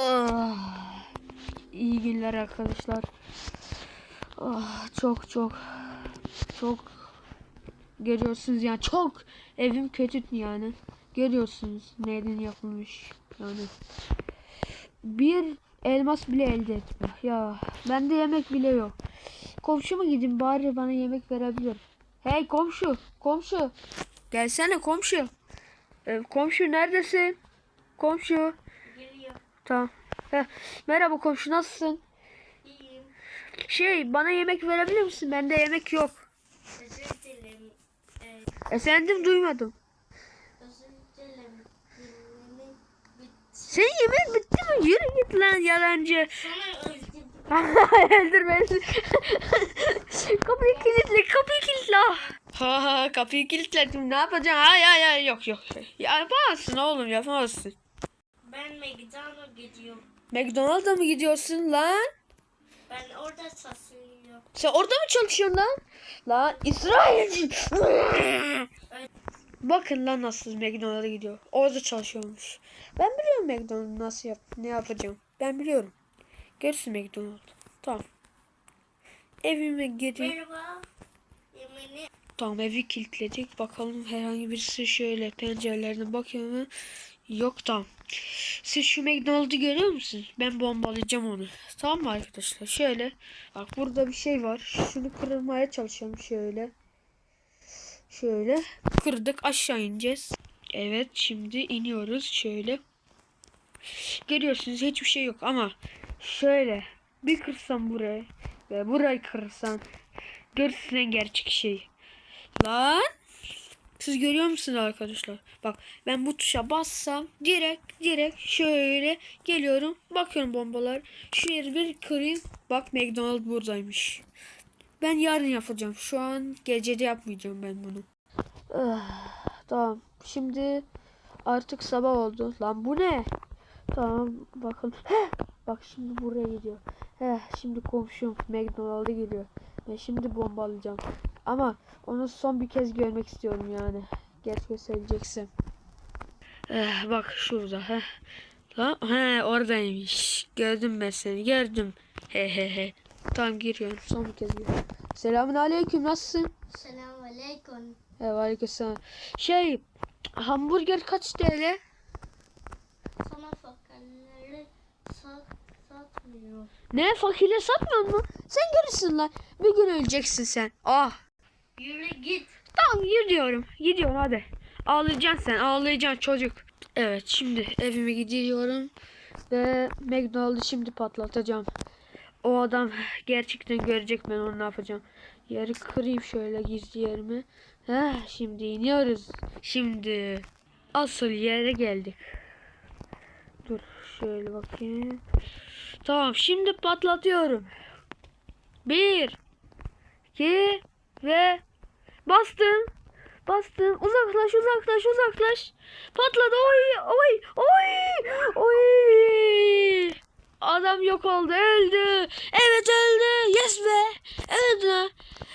Ah, iyi günler arkadaşlar. Ah, çok çok çok görüyorsunuz yani çok evim kötü yani. Görüyorsunuz neden yapılmış yani. Bir elmas bile elde etme. Ya bende yemek bile yok. Komşuma gidin bari bana yemek verebilir. Hey komşu, komşu. Gelsene komşu. Ee, komşu neredesin? Komşu. Tamam. Heh, merhaba komşu nasılsın? İyiyim. Şey bana yemek verebilir misin? Bende yemek yok. Özür dilerim. Ee, Efendim duymadım. özür dilerim. Yemeğim bitti. Senin yemeğin bitti mi? Yürü git lan yalancı. Sana. Öldür beni. kapıyı kilitle, kapıyı kilitle. Ha ha kapıyı kilitledim. Ne yapacaksın? Hay hay hay yok yok. Yapamazsın oğlum yapamazsın. Ben McDonald'a gidiyorum. McDonald's'a mı gidiyorsun lan? Ben orada çalışıyorum. Sen orada mı çalışıyorsun lan? Lan İsrail. Bakın lan nasıl McDonald'a gidiyor. Orada çalışıyormuş. Ben biliyorum McDonald's nasıl yap ne yapacağım. Ben biliyorum. Görürsün McDonald. Tamam. Evime gireyim. Merhaba. Yemeğini Tamam evi kilitledik. Bakalım herhangi birisi şöyle pencerelerine bakıyor mu? Yok tamam. Siz şu McDonald'ı görüyor musunuz? Ben bombalayacağım onu. Tamam mı arkadaşlar? Şöyle. Bak burada bir şey var. Şunu kırmaya çalışıyorum şöyle. Şöyle. Kırdık aşağı ineceğiz. Evet şimdi iniyoruz şöyle. Görüyorsunuz hiçbir şey yok ama şöyle bir kırsam burayı ve burayı kırsam görürsün gerçek şeyi. Lan. Siz görüyor musunuz arkadaşlar? Bak ben bu tuşa bassam direkt direkt şöyle geliyorum. Bakıyorum bombalar. Şu yeri bir kırayım. Bak McDonald buradaymış. Ben yarın yapacağım. Şu an gecede yapmayacağım ben bunu. Ah, tamam. Şimdi artık sabah oldu. Lan bu ne? Tamam bakın. Bak şimdi buraya gidiyor. Heh, şimdi komşum McDonald'a geliyor. Ben şimdi bombalayacağım. Ama onu son bir kez görmek istiyorum yani. Gerçi söyleyeceksem. Eh, bak şurada. Heh. Lan, he oradaymış. Gördüm ben seni. Gördüm. He he he. Tamam giriyorum. Son bir kez giriyorum. Selamun aleyküm. Nasılsın? Selamun Aleyküm. Evet aleykümselam. Şey hamburger kaç TL? Sana fakirleri sat, satmıyor. Ne fakirle satmıyor mu? Sen görürsün lan. Bir gün öleceksin sen. Ah. Yürü git. Tamam gidiyorum. Gidiyorum hadi. Ağlayacaksın sen. Ağlayacaksın çocuk. Evet şimdi evime gidiyorum. Ve McDonald'ı şimdi patlatacağım. O adam gerçekten görecek ben onu ne yapacağım. Yeri kırayım şöyle gizli yerimi. Heh, şimdi iniyoruz. Şimdi asıl yere geldik. Dur şöyle bakayım. Tamam şimdi patlatıyorum. Bir, iki ve bastım. Bastım. Uzaklaş uzaklaş uzaklaş. Patladı. Oy oy oy oy. Adam yok oldu öldü. Evet öldü. Yes be. Öldü.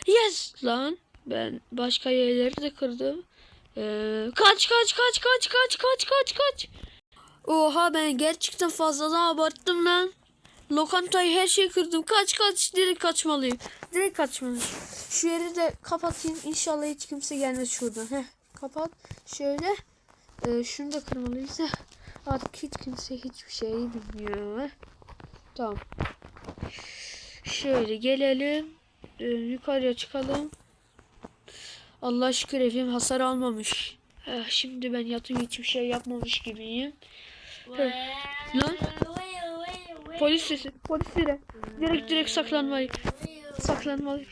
Yes lan. Ben başka yerleri de kırdım. Ee, kaç kaç kaç kaç kaç kaç kaç kaç. Oha ben gerçekten fazladan abarttım lan. Lokantayı her şeyi kırdım. Kaç kaç direkt kaçmalıyım. Direkt kaçmalıyım. Şu yeri de kapatayım. İnşallah hiç kimse gelmez şuradan. Heh, kapat. Şöyle. Ee, şunu da kırmalıyız. Heh. Artık hiç kimse hiçbir şey bilmiyor. Tamam. Şöyle gelelim. Ee, yukarıya çıkalım. Allah şükür evim hasar almamış. Eh, şimdi ben yatım hiçbir şey yapmamış gibiyim. Lan. Polis sesi. Polis sesi. Direkt direkt saklanmayı. Saklanmalıyım.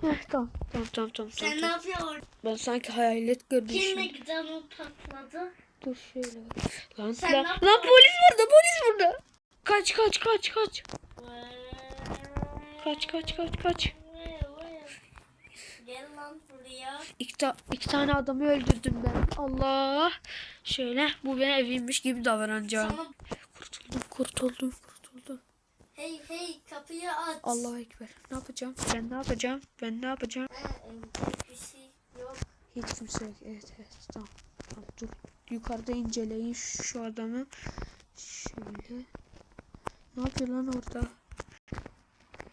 Heh, tamam tamam tamam tamam. Sen tamam, ne yapıyorsun? Ben sanki hayalet gördüm Kim şimdi. McDonald patladı? Dur şöyle. Lan, Sen lan, lan polis burada polis burada. Kaç kaç kaç kaç. Kaç kaç kaç kaç. Gel lan buraya. İki, ta- iki tane adamı öldürdüm ben. Allah. Şöyle bu benim evimmiş gibi davranacağım. Sana kurtuldum kurtuldum. Hey hey kapıyı aç. Allahu Ekber. Ne yapacağım? Ben ne yapacağım? Ben ne yapacağım? Evde bir şey yok. Hiç kimse yok. Evet evet tamam. tamam dur. Yukarıda inceleyin şu, adamı. Şöyle. Ne yapıyor lan orada?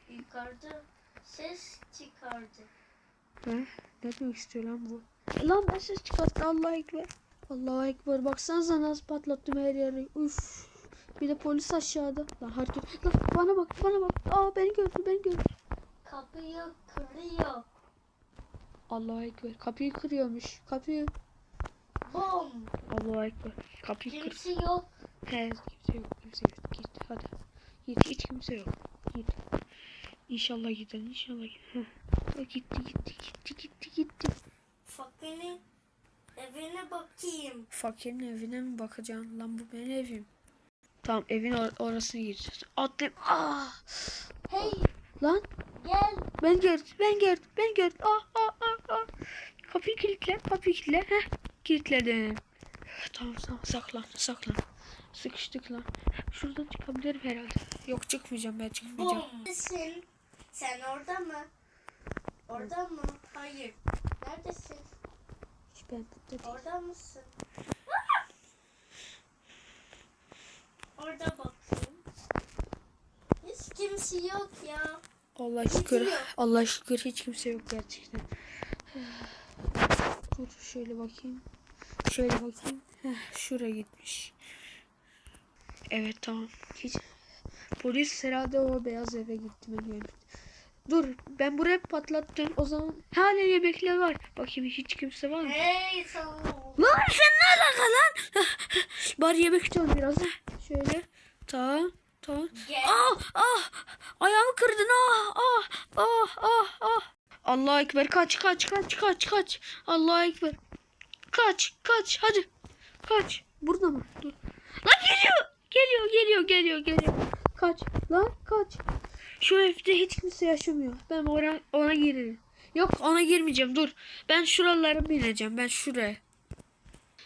Yukarıda ses çıkardı. He? Ne demek istiyor lan bu? Lan ben ses çıkarttı Allah'a ekber. Allah'a ekber. Baksanıza nasıl patlattım her yeri. Üf. Bir de polis aşağıda. Lan hareket. Lan bana bak bana bak. Aa beni gördü beni gördü. Kapıyı kırıyor. Allah'a ekber. Kapıyı kırıyormuş. Kapıyı. Bom. Allah'a ekber. Kapıyı kır. Kimse yok. He kimse yok. Kimse yok. Git hadi. Git hiç kimse yok. Git. İnşallah gider. İnşallah gider. Aa, Gitti gitti gitti gitti gitti. Fakirin evine bakayım. Fakirin evine mi bakacaksın? Lan bu benim evim. Tamam evin or- orasına gireceğiz. Atlayayım. Ah! Hey Lan gel. ben gördüm. Ben gördüm. Ben gördüm. Ah ah ah ah. Kapıyı kilitle. Kapıyı kilitle. Heh. Kilitledim. Tamam tamam saklan saklan. Sıkıştık lan. Şuradan çıkabilirim herhalde. Yok çıkmayacağım ben çıkmayacağım. Neredesin? Sen orada mı? Orada mı? Hayır. Neredesin? Ben burada. Orada mısın? Orada bakayım. Hiç kimse yok ya. Allah şükür. Allah şükür hiç kimse yok gerçekten. Dur şöyle bakayım. Şöyle bakayım. Heh, şuraya gitmiş. Evet tamam. Hiç... Polis herhalde o beyaz eve gitti ben. Dur ben buraya patlattım. O zaman hala yemekler var. Bakayım hiç kimse var mı? Hey sen. Lan sen ne alaka lan? Bari yemek istiyorum biraz. Şöyle. Tamam. Gel. Ah ah ayağımı kırdın ah ah ah ah ah. Allah ekber kaç kaç kaç kaç kaç. Allah ekber. Kaç kaç hadi. Kaç. Burada mı? Dur. Lan geliyor. Geliyor geliyor geliyor geliyor. Kaç lan kaç. Şu evde hiç kimse yaşamıyor. Ben ona, ona girerim. Yok ona girmeyeceğim dur. Ben şuralara bineceğim. Ben şuraya.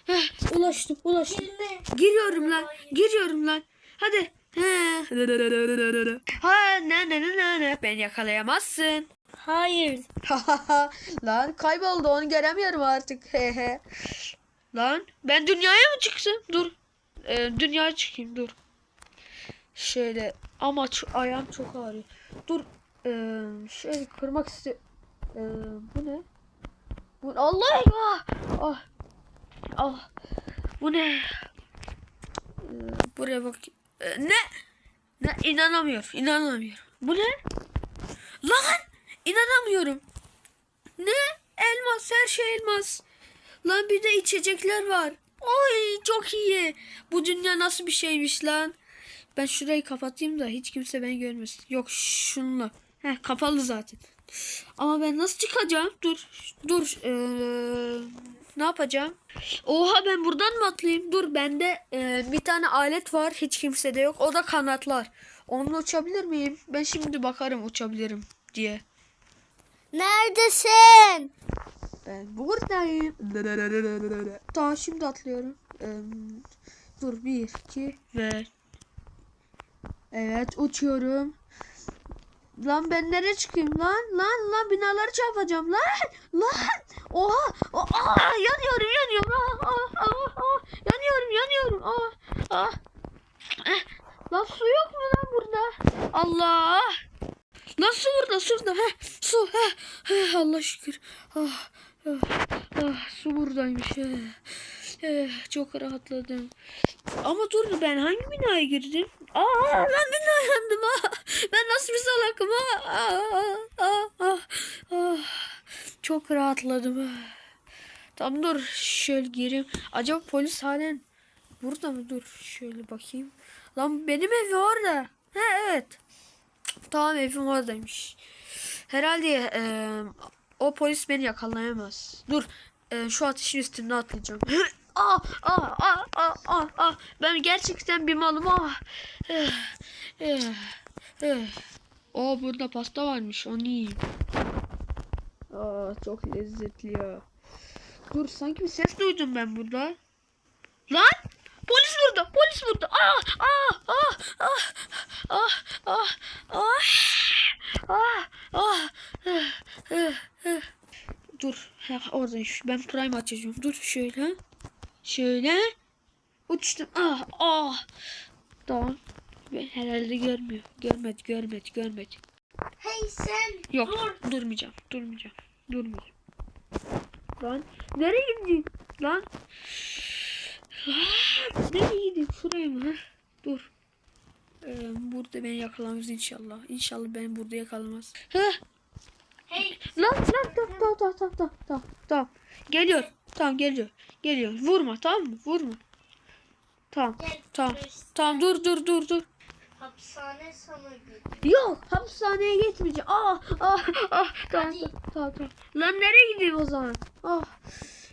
Heh, ulaştım ulaştım. Giriyorum lan. Giriyorum lan. Hadi. Ha ne ne ne ne. Ben yakalayamazsın. Hayır. lan kayboldu onu göremiyorum artık. Lan ben dünyaya mı çıksam? Dur. Ee, dünyaya çıkayım dur. Şöyle ama ayağım çok ağrıyor. Dur. Ee, şöyle kırmak istiyorum. Ee, bu ne? Bu Allah ah ah ah bu ne? Buraya bak. Ee, ne? Ne inanamıyorum. İnanamıyorum. Bu ne? Lan inanamıyorum. Ne? Elmas her şey elmas. Lan bir de içecekler var. Oy çok iyi. Bu dünya nasıl bir şeymiş lan. Ben şurayı kapatayım da hiç kimse beni görmesin. Yok şunla. Heh kapalı zaten. Ama ben nasıl çıkacağım? Dur. Dur. Ee, ne yapacağım? Oha ben buradan mı atlayayım? Dur bende e, bir tane alet var. Hiç kimsede yok. O da kanatlar. Onunla uçabilir miyim? Ben şimdi bakarım uçabilirim diye. Neredesin? Ben buradayım. Tamam şimdi atlıyorum. Ee, dur bir iki ve evet uçuyorum. Lan ben nereye çıkayım lan lan lan binaları çarpacağım lan lan oha! O, aa, yanıyorum yanıyorum. Ah, ah, ah, ah, yanıyorum yanıyorum. Ah, ah. Eh, su yok mu lan burada? Allah! Lan su burada su heh, su heh, heh, Allah şükür. Ah, ah, ah, su buradaymış eh. Eh, çok rahatladım. Ama dur ben hangi binaya girdim? Aa ben bina yandım ah. ben nasıl bir salakım ah, ah, ah, ah, ah. Çok rahatladım ah. Tamam dur şöyle gireyim acaba polis halen burada mı dur şöyle bakayım lan benim evi orada ha evet Tamam evim oradaymış. Herhalde e, o polis beni yakalayamaz. Dur e, şu ateşin üstünde atlayacağım. ah, ah, ah, ah, ah, ah. Ben gerçekten bir malım. Ah. Eh, eh, eh. O burada pasta varmış. Onu yiyeyim. Aa, çok lezzetli ya. Dur sanki bir ses duydum ben burada. Lan! Polis burada! Polis burada! Ah! Ah! Ah! Ah! Ah! Ah! Ah! Ah! Ah! Eh. Dur. Ha, orada ben prime açacağım. Dur şöyle. Şöyle. Uçtum. Ah! Ah! Tamam. Ben herhalde görmüyor. Görmedi, görmedi, görmedi. Hey sen. Yok, Dur. durmayacağım, durmayacağım, durmayacağım. Lan, nereye gideyim? Lan. Lan, nereye gideyim? Şuraya mı? Dur. Ee, burada beni yakalamaz inşallah. İnşallah beni burada yakalamaz. Heh, Hey. Lan lan tamam tamam tamam tamam tamam tamam tamam. Geliyor. Tamam geliyor. Geliyor. Vurma tamam mı? Vurma. Tamam. Gel. Tamam. Tamam dur dur dur dur. Hapishane sana gidiyor. Yok hapishaneye geçmeyeceğim. Ah ah ah. Tamam Hadi. tamam tamam. Lan nereye gideyim o zaman? Ah.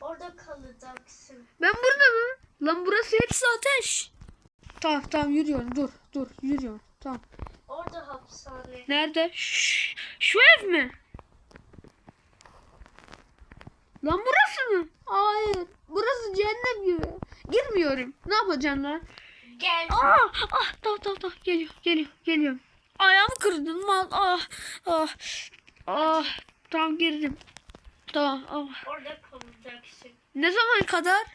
Orada kalacaksın. Ben burada mı? Lan burası hepsi ateş. Tamam tamam yürüyorum dur dur yürüyorum. Tamam. Orada hapishane. Nerede? Şş, şu ev mi? Lan burası mı? Hayır. Burası cehennem gibi. Girmiyorum. Ne yapacaksın lan? Gel. Ah, ah, tamam tamam tamam. Geliyor, geliyor, geliyorum. Ayağımı kırdın mal. Ah, ah, ah. Tamam girdim. Tamam. Ah. Orada kalacaksın. Ne zaman kadar?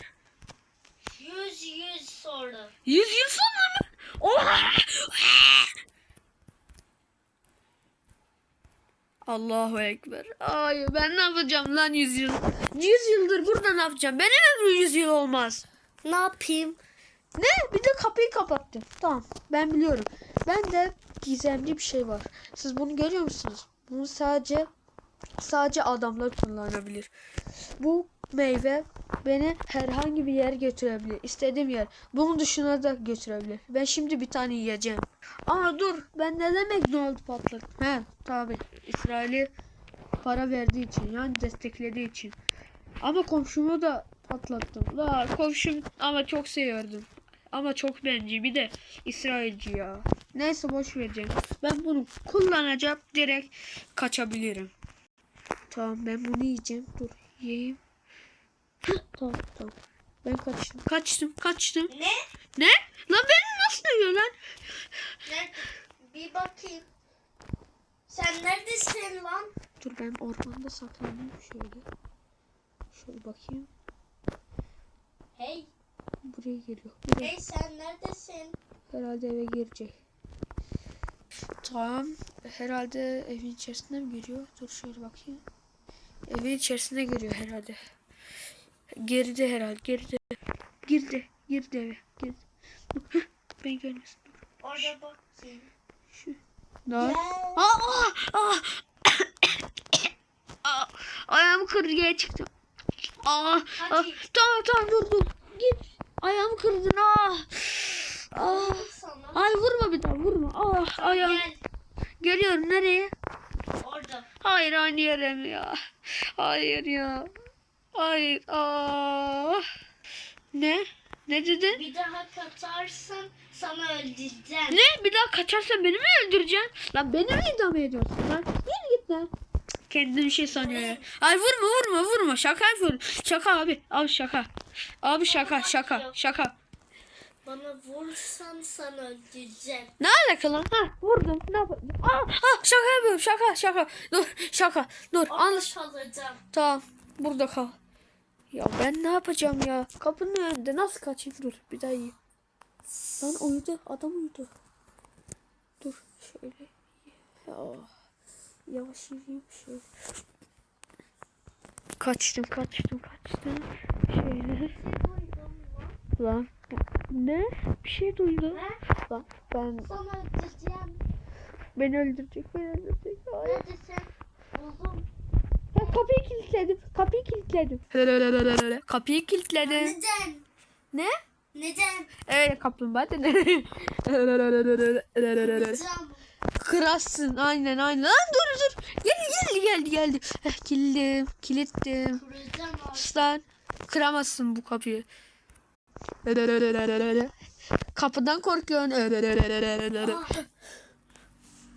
Yüz yüz sonra. Yüz yıl sonra mı? Oha! Allahu Ekber. Ay ben ne yapacağım lan yüz yıl? Yüz yıldır burada ne yapacağım? Benim ömrüm yüz yıl olmaz. Ne yapayım? Ne? Bir de kapıyı kapattım. Tamam ben biliyorum. Ben de gizemli bir şey var. Siz bunu görüyor musunuz? Bunu sadece sadece adamlar kullanabilir. Bu meyve beni herhangi bir yere götürebilir. İstediğim yer. Bunun dışına da götürebilir. Ben şimdi bir tane yiyeceğim. Ama dur ben ne demek oldu patladı? He tabi. İsrail'i para verdiği için yani desteklediği için. Ama komşumu da patlattım. La komşum ama çok seviyordum. Ama çok benci bir de İsrailci ya. Neyse boş vereceğim. Ben bunu kullanacağım direkt kaçabilirim. Tamam ben bunu yiyeceğim. Dur yiyeyim. tamam tamam. Ben kaçtım. Kaçtım kaçtım. Ne? Ne? Lan beni nasıl dövüyor lan? Nerede? Bir bakayım. Sen neredesin lan? Dur ben ormanda saklanayım şöyle. Şöyle bakayım. Hey. Buraya geliyor. Hey sen neredesin? Herhalde eve girecek. Tamam. Herhalde evin içerisine mi giriyor? Dur şöyle bakayım. Evin içerisine giriyor herhalde. Geride herhalde. Geride. Girdi. Girdi eve. Girdi. Hıh, Ben görmesin. Dur. Orada bakayım. Şu. Gel. Aa, aa, aa. Aa, Ayağımı kırdıya çıktım. Aa, aa, tamam tamam dur dur. Git. Kırdın. Aa. Sana. Ay vurma bir daha vurma. Ah ayağım. Gel. Geliyorum nereye? Orada. Hayır aynı yere mi ya? Hayır ya. Hayır. Ah. Ne? Ne dedin? Bir daha kaçarsan sana öldüreceğim. Ne? Bir daha kaçarsan beni mi öldüreceksin? Lan beni mi idam ediyorsun lan? Yürü git lan. Kendini şey sanıyor. Ay vurma vurma vurma. Şaka yapıyorum. Şaka abi. Abi şaka. Abi şaka şaka şaka. Bana vursan sana öldüreceğim. Ne alaka lan? Ha vurdum. Ne yapayım? Aa, aa, şaka yapıyorum. Şaka şaka. Dur şaka. Dur. Anlaş. Tamam. Burada kal. Ya ben ne yapacağım ya? Kapının önünde nasıl kaçayım? Dur bir daha iyi. Lan uyudu. Adam uyudu. Dur şöyle. Ya. Yavaş yürüyeyim şöyle. Kaçtım kaçtım kaçtım. Şöyle. Lan. Ne? Bir şey duydum. Ne? Lan ben Sana öldüreceğim. beni öldürecek beni öldürecek. Hayır. Neredesin? Buldum. Ha, kapıyı kilitledim. Kapıyı kilitledim. Kapıyı kilitledim. Neden? Ne? Neden? Evet kaplumbağa dedi. Vuracağım. Kırarsın aynen aynen. Lan dur dur. Geldi geldi geldi geldi. Heh, kilitledim. Kilitledim. Vuracağım abi. Sus lan. Kıramazsın bu kapıyı. Kapıdan korkuyorsun.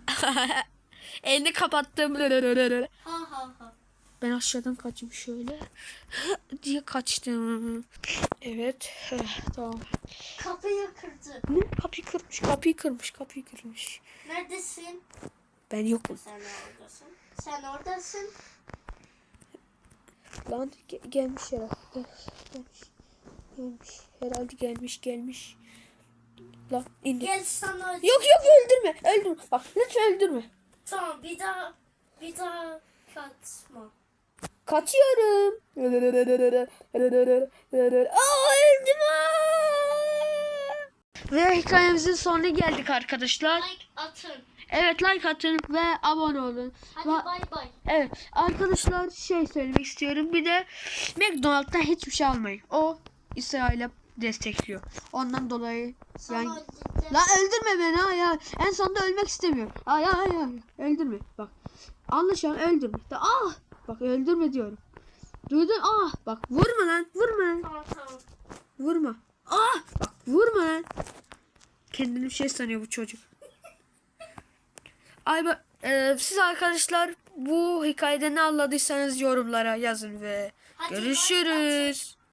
Elini kapattım. Ha ha ha. Ben aşağıdan kaçayım şöyle. diye kaçtım. Evet. tamam. Kapıyı kırdı. Ne? Kapıyı kırmış, kapıyı kırmış, kapıyı kırmış. Neredesin? Ben yokum. Sen oradasın. Sen oradasın. Lan ge- gelmiş herhalde. Gel- Gelmiş. Gelmiş. Herhalde gelmiş, gelmiş. La indir. Gel sana. Yok yok öldürme. Öldürme. Bak lütfen öldürme. Tamam bir daha bir daha katma. Kaçıyorum. Aa öldüm. Ve hikayemizin sonuna geldik arkadaşlar. Like atın. Evet like atın ve abone olun. Hadi Va- bay bay. Evet arkadaşlar şey söylemek istiyorum. Bir de McDonald's'tan hiçbir şey almayın. O İsrail'e destekliyor. Ondan dolayı yani... La öldürme beni ha ya. En sonunda ölmek istemiyorum. Ay ay ay. Öldürme. Bak. Anlaşalım öldürme. Ah. Bak öldürme diyorum. Duydun? Ah. Bak vurma lan. Vurma lan. Tamam tamam. Vurma. Ah. Bak vurma lan. Kendini bir şey sanıyor bu çocuk. Ay bak. e, siz arkadaşlar bu hikayede ne anladıysanız yorumlara yazın ve Hadi görüşürüz.